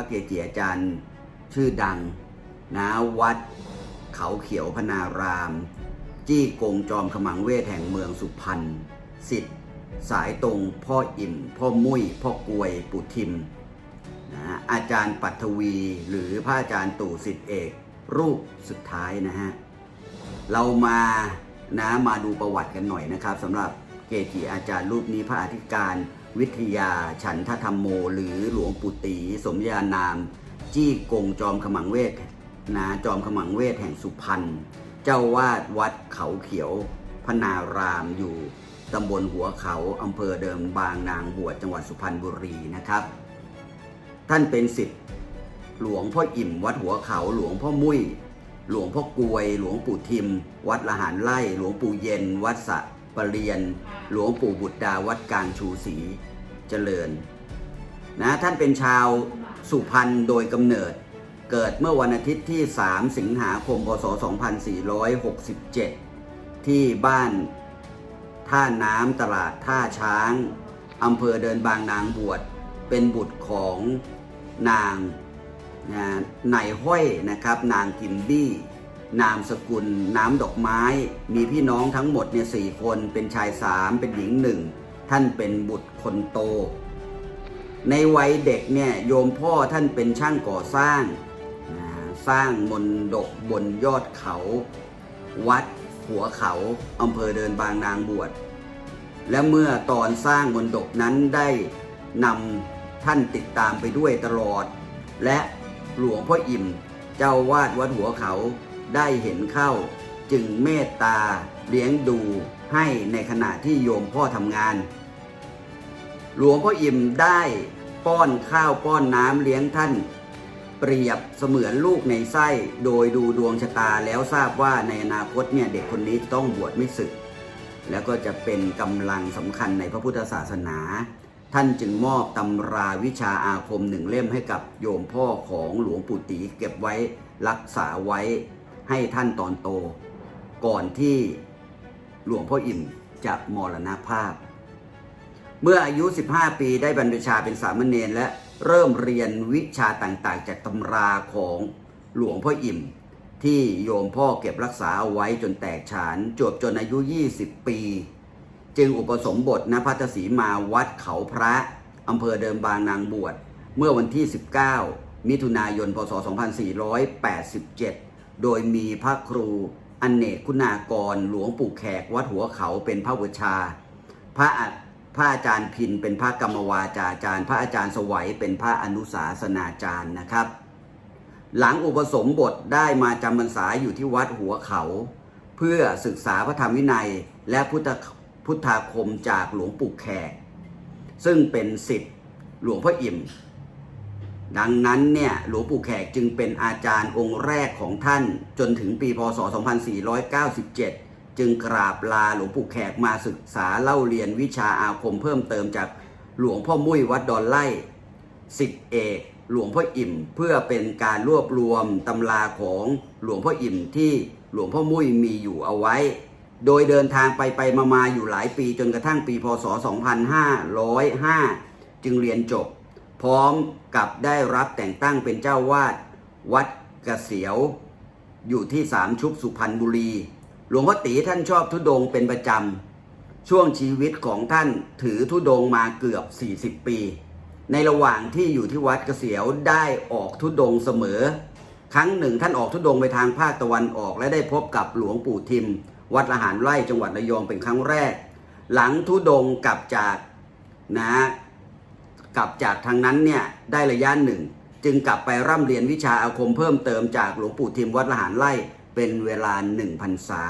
ระเกจิอาจารย์ชื่อดังนะวัดเขาเขียวพนาราม จี้กงจอมขมังเวทแห่งเมืองสุพรรณสิทธิ์สายตรงพ่ออิ่ม พ่อมุ้ย พ่อกวยปุทิมนะอาจารย์ปัทวี หรือพระอาจารย์ตู่สิทธิเอก รูปสุดท้ายนะฮะ เรามานะมาดูประวัติกันหน่อยนะครับสำหรับเกจิอาจารย์รูปนี้พระอธิการ วิทยาฉันทธรรมโม หรือหลวงปู่ตีสมญานาม จี้กงจอมขมังเวทนะจอมขมังเวทแห่งสุพรรณเจ้าวาดวัดเขาเขียวพนารามอยู่ตำบลหัวเขาอำเภอเดิมบางนางบวชจังหวัดสุพรรณบุรีนะครับ ท่านเป็นสิทธิ์หลวงพ่ออิ่มวัดหัวเขาหลวงพ่อมุ้ยหลวงพ่อกวย หลวงปู่ทิม วัดละหารไล่ หลวงปู่เย็น วัดสะ ปะเรียนหลวงปู่บุตรดาวัดกลางชูศรีเจริญนะท่านเป็นชาวสุพรรณโดยกำเนิด เกิดเมื่อวันอาทิตย์ที่ 3 สิงหาคม พศ 2467 ที่บ้านท่าน้ำตลาดท่าช้างอำเภอเดินบางนางบวช เป็นบุตรของนางนะนายห้อยนะครับ นางกิมบี้ นามสกุล น้ำดอกไม้ มีพี่น้องทั้งหมดเนี่ยสี่คนเป็นชายสามเป็นหญิงหนึ่งท่านเป็นบุตรคนโต ในวัยเด็กเนี่ยโยมพ่อท่านเป็นช่างก่อสร้าง สร้างมนดกบนยอดเขา วัดหัวเขาอำเภอเดินบางนางบวช และเมื่อตอนสร้างมนดกนั้นได้นำท่านติดตามไปด้วยตลอด และหลวงพ่ออิ่มเจ้าวาดวัดหัวเขา ได้เห็นเข้า จึงเมตตาเลี้ยงดูให้ในขณะที่โยมพ่อทำงาน หลวงพ่ออิ่มได้ป้อนข้าวป้อนน้ำเลี้ยงท่าน เปรียบเสมือนลูกในไส้ โดยดูดวงชะตาแล้วทราบว่าในอนาคตเนี่ยเด็กคนนี้ต้องบวชไม่ศึก แล้วก็จะเป็นกำลังสำคัญในพระพุทธศาสนา ท่านจึงมอบตำราวิชาอาคมหนึ่งเล่มให้กับโยมพ่อของหลวงปู่ตีเก็บไว้รักษาไว้ ให้ท่านตอนโต ก่อนที่หลวงพ่ออิ่มจะมรณภาพ เมื่ออายุ 15 ปีได้บรรพชาเป็นสามเณรและเริ่มเรียนวิชาต่างๆ จากตำราของหลวงพ่ออิ่ม ที่โยมพ่อเก็บรักษาเอาไว้จนแตกฉานจบจนอายุ 20 ปี จึงอุปสมบทณพัทสีมาวัดเขาพระอำเภอเดิมบางนางบวช เมื่อวันที่ 19 มิถุนายน พศ 2487 โดยมีพระครูอนเนกคุณากร หลวงปู่แขกวัดหัวเขาเป็นพระบูชา พระพระอาจารย์พินเป็นพระกรรมวาจาจารย์ พระอาจารย์สวัยเป็นพระอนุสาสนาจารย์นะครับ หลังอุปสมบทได้มาจำพรรษาอยู่ที่วัดหัวเขา เพื่อศึกษาพระธรรมวินัยและพุทธพุทธาคมจากหลวงปู่แขก ซึ่งเป็นสิทธิ์หลวงพ่ออิ่ม ดังนั้นเนี่ยหลวงปู่แขกจึงเป็นอาจารย์องค์แรกของท่านจนถึงปีพศ 2497 จึงกราบลาหลวงปู่แขกมาศึกษาเล่าเรียนวิชาอาคมเพิ่มเติมจากหลวงพ่อมุ้ยวัดดอนไล่สิทธิเอกหลวงพ่ออิ่มเพื่อเป็นการรวบรวมตำราของหลวงพ่ออิ่มที่หลวงพ่อมุ้ยมีอยู่เอาไว้ โดยเดินทางไปไปมามาอยู่หลายปีจนกระทั่งปีพศ 2505 จึงเรียนจบ พร้อมกับได้รับแต่งตั้งเป็นเจ้าวาดวัดกระเสียว อยู่ที่สามชุกสุพรรณบุรี หลวงพ่อตีท่านชอบทุดงเป็นประจำ ช่วงชีวิตของท่านถือทุดงมาเกือบ 40 ปี ในระหว่างที่อยู่ที่วัดเกษียวได้ออกทุดงเสมอ ครั้งหนึ่งท่านออกทุดงไปทางภาคตะวันออกและได้พบกับหลวงปู่ทิม วัดละหารไร่จังหวัดระยองเป็นครั้งแรก หลังทุดงกลับจากนะ กลับจากทางนั้นเนี่ยได้ระยะหนึ่ง จึงกลับไปร่ำเรียนวิชาอาคมเพิ่มเติมจากหลวงปู่ทิมวัดละหารไร่เป็นเวลาหนึ่งพรรษา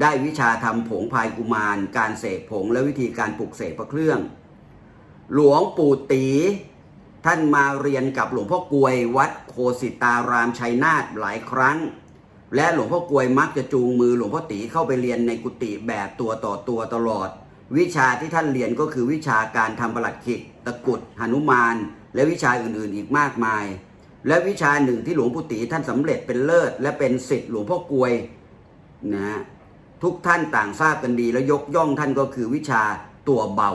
ได้วิชาทำผงพายกุมาร การเสกผงและวิธีการปลุกเสกพระเครื่อง หลวงปู่ตีท่านมาเรียนกับหลวงพ่อกวยวัดโคสิตารามชัยนาทหลายครั้ง และหลวงพ่อกวยมักจะจูงมือหลวงพ่อตีเข้าไปเรียนในกุฏิแบบตัวต่อตัวตลอด วิชาที่ท่านเรียนก็คือวิชาการทำประหลัดขิก ตะกุดหนุมาน และวิชาอื่นๆอีกมากมาย และวิชาหนึ่งที่หลวงปู่ตีท่านสำเร็จเป็นเลิศ และเป็นสิทธิ์หลวงพ่อกวยนะทุกท่านต่างทราบกันดีและยกย่องท่านก็คือวิชาตัวเบา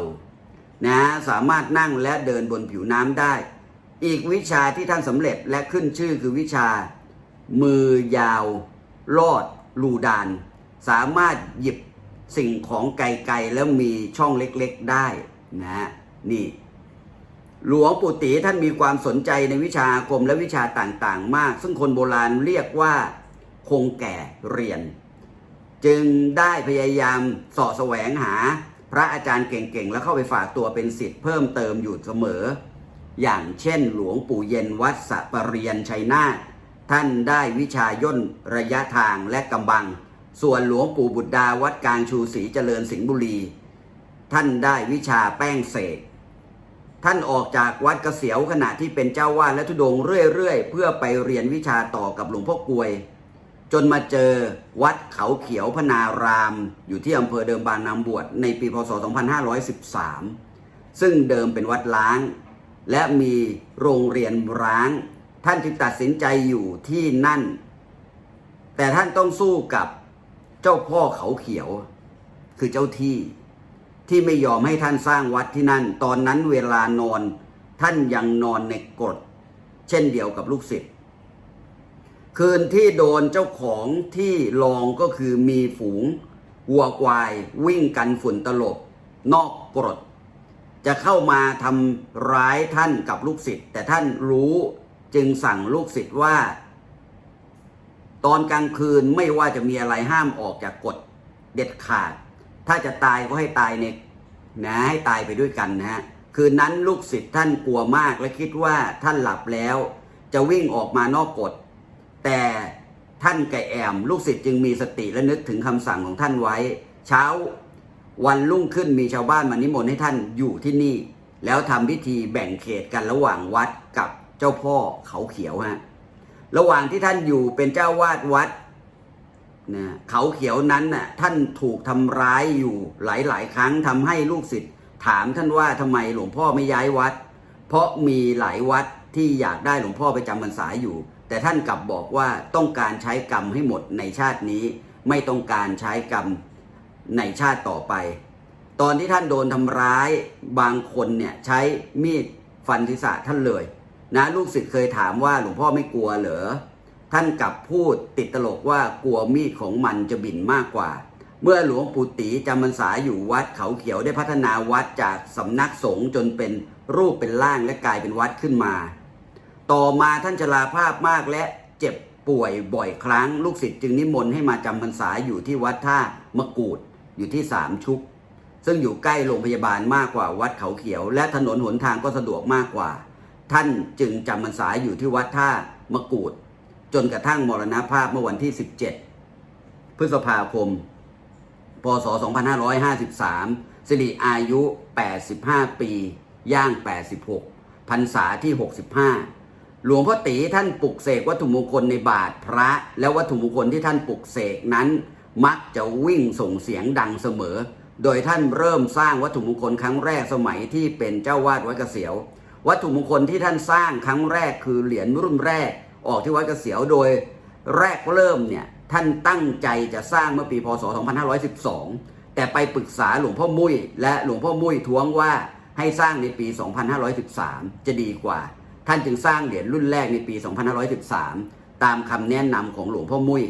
นะสามารถนั่งและเดินบนผิวน้ำได้ อีกวิชาที่ท่านสำเร็จและขึ้นชื่อคือวิชา มือยาวลอดลูดาน สามารถหยิบสิ่งของไกลๆแล้วมีช่องเล็กๆได้นะนี่ หลวงปู่ตีท่านมีความสนใจในวิชาคมและวิชาต่างๆ มาก ซึ่งคนโบราณเรียกว่าคงแก่เรียน จึงได้พยายามสาะแสวงหาพระอาจารย์เก่งๆ แล้วเข้าไปฝากตัวเป็นศิษย์เพิ่มเติมอยู่เสมอ อย่างเช่นหลวงปู่เย็นวัดสะปะเรียนชัยนาทท่านได้วิชาย่นระยะทางและกำบัง ส่วนหลวงปู่บุตรดาวัดกลางชูศรีเจริญสิงห์บุรี ท่านได้วิชาแป้งเสก ท่านออกจากวัดเกษียวขณะที่เป็นเจ้าวาดและทุดงเรื่อยๆ เพื่อไปเรียนวิชาต่อกับหลวงพ่อกลวย จนมาเจอวัดเขาเขียวพนาราม อยู่ที่อำเภอเดิมบางนำบวชในปีพศ 2513 ซึ่งเดิมเป็นวัดล้าง และมีโรงเรียนร้าง ท่านจึงตัดสินใจอยู่ที่นั่น แต่ท่านต้องสู้กับเจ้าพ่อเขาเขียว คือเจ้าที่ ที่ไม่ยอมให้ท่านสร้างวัดที่นั่น ตอนนั้นเวลานอน ท่านยังนอนในกรดเช่นเดียวกับลูกศิษย์คืนที่โดนเจ้าของที่ลองก็คือมีฝูงวัวควายวิ่งกันฝุ่นตลบ นอกกรด จะเข้ามาทำร้ายท่านกับลูกศิษย์แต่ท่านรู้จึงสั่งลูกศิษย์ว่า ตอนกลางคืนไม่ว่าจะมีอะไรห้ามออกจากกฎเด็ดขาด ถ้าจะตายก็ให้ตายในนะให้ตายไปด้วยกันนะฮะคืนนั้นลูกศิษย์ท่านกลัวมากและคิดว่าท่านหลับแล้ว จะวิ่งออกมานอกกฎ แต่ท่านไก่แอม ลูกศิษย์จึงมีสติและนึกถึงคำสั่งของท่านไว้ เช้าวันรุ่งขึ้นมีชาวบ้านมานิมนต์ให้ท่านอยู่ที่นี่ แล้วทำพิธีแบ่งเขตกันระหว่างวัดกับเจ้าพ่อเขาเขียวฮะระหว่างที่ท่านอยู่เป็นเจ้าวาดวัด นะเขาเขียวนั้นน่ะท่านถูกทำร้ายอยู่หลาย ๆ ครั้งทำให้ลูกศิษย์ถามท่านว่าทำไมหลวงพ่อไม่ย้ายวัด เพราะมีหลายวัดที่อยากได้หลวงพ่อไปจำพรรษาอยู่ แต่ท่านกลับบอกว่าต้องการใช้กรรมให้หมดในชาตินี้ ไม่ต้องการใช้กรรมในชาติต่อไป ตอนที่ท่านโดนทำร้ายบางคนเนี่ยใช้มีดฟันศีรษะท่านเลย นะลูกศิษย์เคยถามว่าหลวงพ่อไม่กลัวเหรอ ท่านกลับพูดติดตลกว่ากลัวมีดของมันจะบินมากกว่า เมื่อหลวงปู่ตีจำพรรษาอยู่วัดเขาเขียวได้พัฒนาวัดจากสำนักสงฆ์จนเป็นรูปเป็นร่างและกลายเป็นวัดขึ้นมา ต่อมาท่านชราภาพมากและเจ็บป่วยบ่อยครั้ง ลูกศิษย์จึงนิมนต์ให้มาจำพรรษาอยู่ที่วัดท่ามะกูดอยู่ที่สามชุก ซึ่งอยู่ใกล้โรงพยาบาลมากกว่าวัดเขาเขียว และถนนหนทางก็สะดวกมากกว่า ท่านจึงจำพรรษาอยู่ที่วัดท่ามะกูด จนกระทั่งมรณภาพเมื่อวันที่ 17 พฤษภาคม พศ 2553 สิริอายุ 85 ปี ย่าง 86 พรรษาที่ 65 หลวงพ่อตีท่านปลุกเสกวัตถุมงคลในบาทพระ และวัตถุมงคลที่ท่านปลุกเสกนั้น มักจะวิ่งส่งเสียงดังเสมอ โดยท่านเริ่มสร้างวัตถุมงคลครั้งแรกสมัยที่เป็นเจ้าวาดวัดเกษียว วัตถุมงคลที่ท่านสร้างครั้งแรกคือเหรียญรุ่นแรก ออกที่วัดกระเกษียวโดยแรกเริ่มเนี่ยท่านตั้งใจจะสร้างเมื่อปีพศ 2512 แต่ไปปรึกษาหลวงพ่อมุ้ยและหลวงพ่อมุ้ยท้วงว่าให้สร้างในปี 2513 จะดีกว่า ท่านจึงสร้างเหรียญรุ่นแรกในปี 2513 ตามคำแนะนำของหลวงพ่อมุ้ย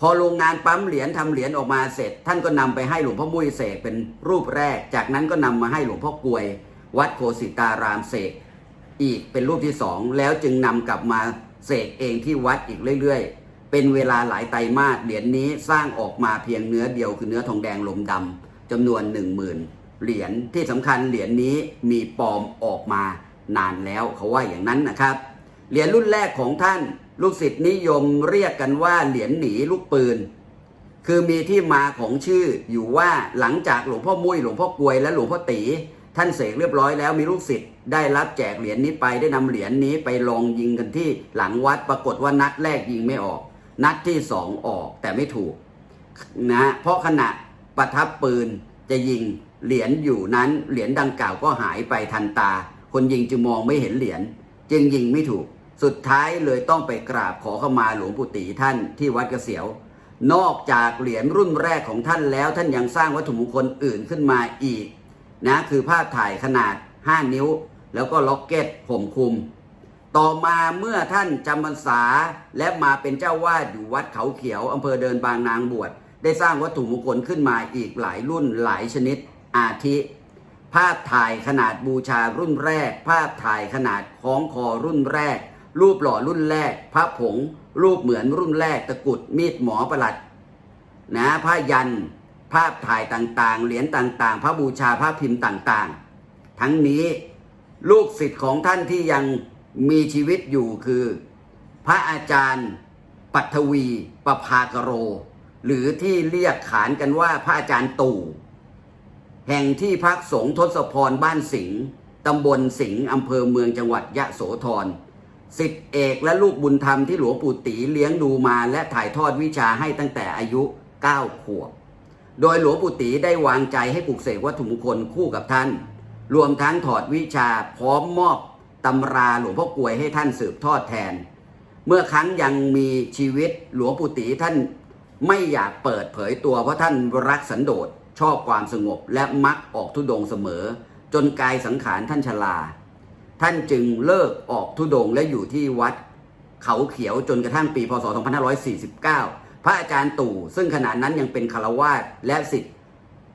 พอโรงงานปั๊มเหรียญทำเหรียญออกมาเสร็จ ท่านก็นำไปให้หลวงพ่อมุ้ยเสกเป็นรูปแรก จากนั้นก็นำมาให้หลวงพ่อกลวย วัดโคสิตารามเสก อีกเป็นรูปที่สองแล้วจึงนำกลับมาเสกเองที่วัดอีกเรื่อยๆ เป็นเวลาหลายไตรมาสเหรียญนี้สร้างออกมาเพียงเนื้อเดียวคือเนื้อทองแดงลมดำจำนวนหนึ่งหมื่นเหรียญที่สำคัญเหรียญนี้มีปลอมออกมานานแล้วเขาว่าอย่างนั้นนะครับ เหรียญรุ่นแรกของท่านลูกศิษย์นิยมเรียกกันว่าเหรียญหนีลูกปืน คือมีที่มาของชื่ออยู่ว่าหลังจากหลวงพ่อมุ้ยหลวงพ่อกลวยและหลวงพ่อตี ท่านเสกเรียบร้อยแล้วมีลูกศิษย์ได้รับแจกเหรียญนี้ไปได้นำเหรียญนี้ไปลองยิงกันที่หลังวัดปรากฏว่านัดแรกยิงไม่ออก นัดที่สองออกแต่ไม่ถูกนะเพราะขณะประทับปืนจะยิงเหรียญอยู่นั้นเหรียญดังกล่าวก็หายไปทันตา คนยิงจึงมองไม่เห็นเหรียญจึงยิงไม่ถูก สุดท้ายเลยต้องไปกราบขอเข้ามาหลวงปู่ตีท่านที่วัดเกษียว นอกจากเหรียญรุ่นแรกของท่านแล้วท่านยังสร้างวัตถุมงคลอื่นขึ้นมาอีก นะคือภาพถ่ายขนาด 5 นิ้ว แล้วก็ล็อกเก็ตห่มคุม ต่อมาเมื่อท่านจำพรรษาและมาเป็นเจ้าวาดอยู่วัดเขาเขียวอำเภอเดินบางนางบวชได้สร้างวัตถุมงคลขึ้นมาอีกหลายรุ่นหลายชนิดอาทิ ภาพถ่ายขนาดบูชารุ่นแรก ภาพถ่ายขนาดคล้องคอรุ่นแรก รูปหล่อรุ่นแรก พระผง รูปเหมือนรุ่นแรกตะกุดมีดหมอประหลัด นะผ้ายัน ภาพถ่ายต่างๆ เหรียญต่างๆ พระบูชาพระพิมพ์ต่างๆ ทั้งนี้ลูกศิษย์ของท่านที่ยังมีชีวิตอยู่คือ พระอาจารย์ปัทวีประภากโร หรือที่เรียกขานกันว่าพระอาจารย์ตู่ แห่งที่พักสงฆ์ทศพรบ้านสิงห์ตำบลสิงห์อำเภอเมืองจังหวัดยะโสธรสิทธิเอกและลูกบุญธรรมที่หลวงปู่ตีเลี้ยงดูมาและถ่ายทอดวิชาให้ตั้งแต่อายุ 9 ขวบ โดยหลวงปู่ตีได้วางใจให้ปลูกเสกวัตถุมงคลคู่กับท่าน รวมทั้งถอดวิชาพร้อมมอบตำราหลวงพ่อกลวยให้ท่านสืบทอดแทน เมื่อครั้งยังมีชีวิตหลวงปู่ตีท่านไม่อยากเปิดเผยตัวเพราะท่านรักสันโดษชอบความสงบและมักออกทุดงเสมอ จนกายสังขารท่านชราท่านจึงเลิกออกทุดงและอยู่ที่วัด เขาเขียวจนกระทั่งปีพศ 2549 พระอาจารย์ตู่ซึ่งขณะนั้นยังเป็นคารวาสและสิทธิ์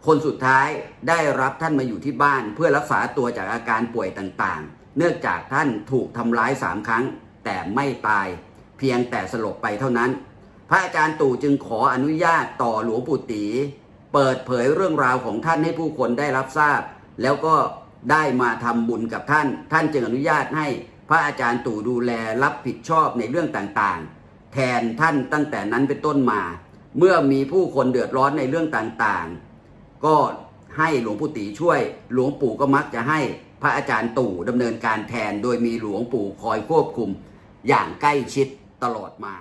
คนสุดท้ายได้รับท่านมาอยู่ที่บ้าน เพื่อรักษาตัวจากอาการป่วยต่างๆ เนื่องจากท่านถูกทำร้ายสามครั้ง แต่ไม่ตาย เพียงแต่สลบไปเท่านั้น พระอาจารย์ตู่จึงขออนุญาตต่อหลวงปู่ตีเปิดเผยเรื่องราวของท่านให้ผู้คนได้รับทราบ แล้วก็ได้มาทำบุญกับท่าน ท่านจึงอนุญาตให้พระอาจารย์ตู่ดูแลรับผิดชอบในเรื่องต่างๆ แทนท่านตั้งแต่นั้นเป็นต้นมา เมื่อมีผู้คนเดือดร้อนในเรื่องต่างๆ ก็ให้หลวงปู่ตีช่วย หลวงปู่ก็มักจะให้พระอาจารย์ตู่ดำเนินการแทนโดยมีหลวงปู่คอยควบคุม อย่างใกล้ชิดตลอดมา